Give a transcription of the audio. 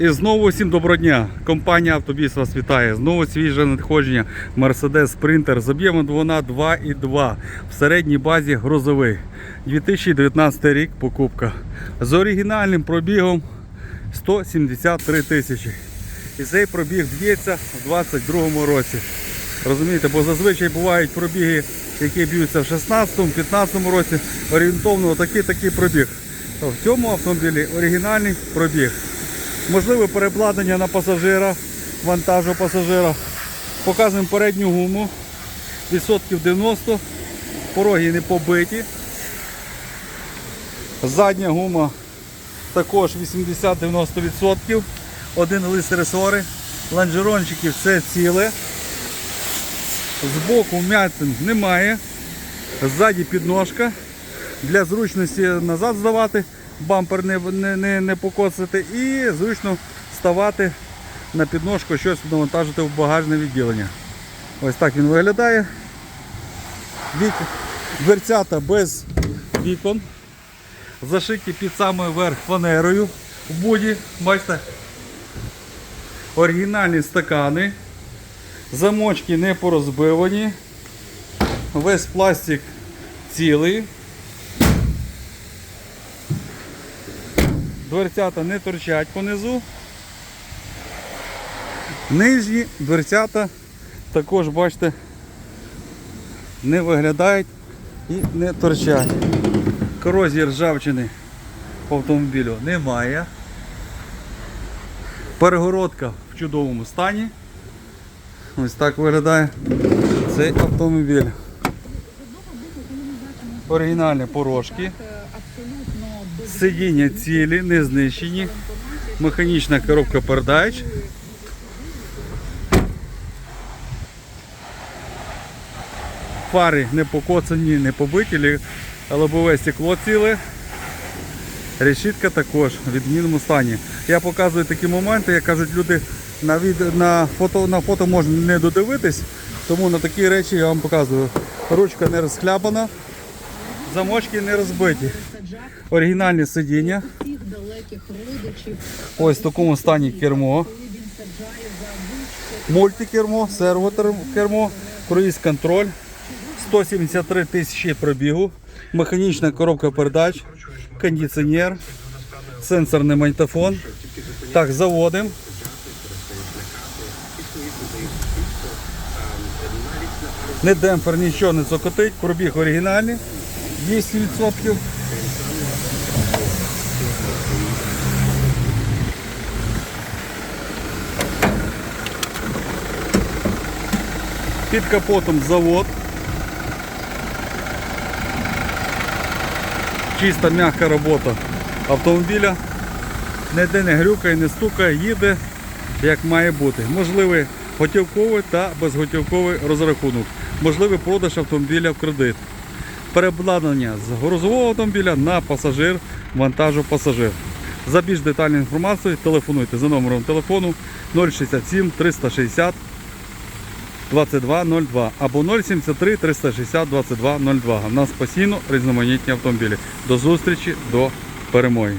І знову всім доброго дня. Компанія Автобіс вас вітає. Знову свіже надходження Mercedes Sprinter з об'ємом двигуна 2,2 в середній базі грузовий. 2019 рік покупка. З оригінальним пробігом 173 тисячі. І цей пробіг б'ється в 2022 році. Розумієте, бо зазвичай бувають пробіги, які б'ються в 16-15 році. Орієнтовно такий такий пробіг. В цьому автомобілі оригінальний пробіг. Можливе переобладнання на пасажира, вантажу пасажира. Показуємо передню гуму. Відсотків 90. Пороги не побиті. Задня гума також 80-90%. Один лист ресори. Ланжерончиків все ціле. Збоку вмятин немає. Ззаді підножка. Для зручності назад здавати, бампер не, не, не, не покоцати і зручно ставати на підножку, щось навантажити в багажне відділення. Ось так він виглядає. Вік... Дверцята без вікон. Зашиті під самий верх фанерою в буді. Бачите? Оригінальні стакани. Замочки не порозбивані. Весь пластик цілий. Дверцята не торчать понизу. Нижні дверцята також, бачите, не виглядають і не торчать. Корозії ржавчини по автомобілю немає. Перегородка в чудовому стані. Ось так виглядає цей автомобіль. Оригінальні порожки. Сидіння цілі, не знищені. Механічна коробка передач. Фари не покоцані, не побиті, лобове стекло ціле. Решітка також в відмінному стані. Я показую такі моменти, як кажуть люди, на, від... на, фото... на фото можна не додивитись, тому на такі речі я вам показую. Ручка не розхлябана, замочки не розбиті. Оригінальні сидіння. Ось в такому стані кермо. Мультикермо, сервокермо, круїз контроль. 173 тисячі пробігу, механічна коробка передач, кондиціонер, сенсорний магнітофон. Так, заводимо. Не демпфер, нічого не цокотить, пробіг оригінальний, 200%. Під капотом завод. Чиста м'яка робота автомобіля. Ніде не грюкає, не стукає, їде як має бути. Можливий готівковий та безготівковий розрахунок. Можливий продаж автомобіля в кредит. Переобладнання з грузового автомобіля на пасажир, вантажу пасажир. За більш детальну інформацію телефонуйте за номером телефону 067 360 2202 або 073 360 2202. У нас постійно різноманітні автомобілі. До зустрічі, до перемоги.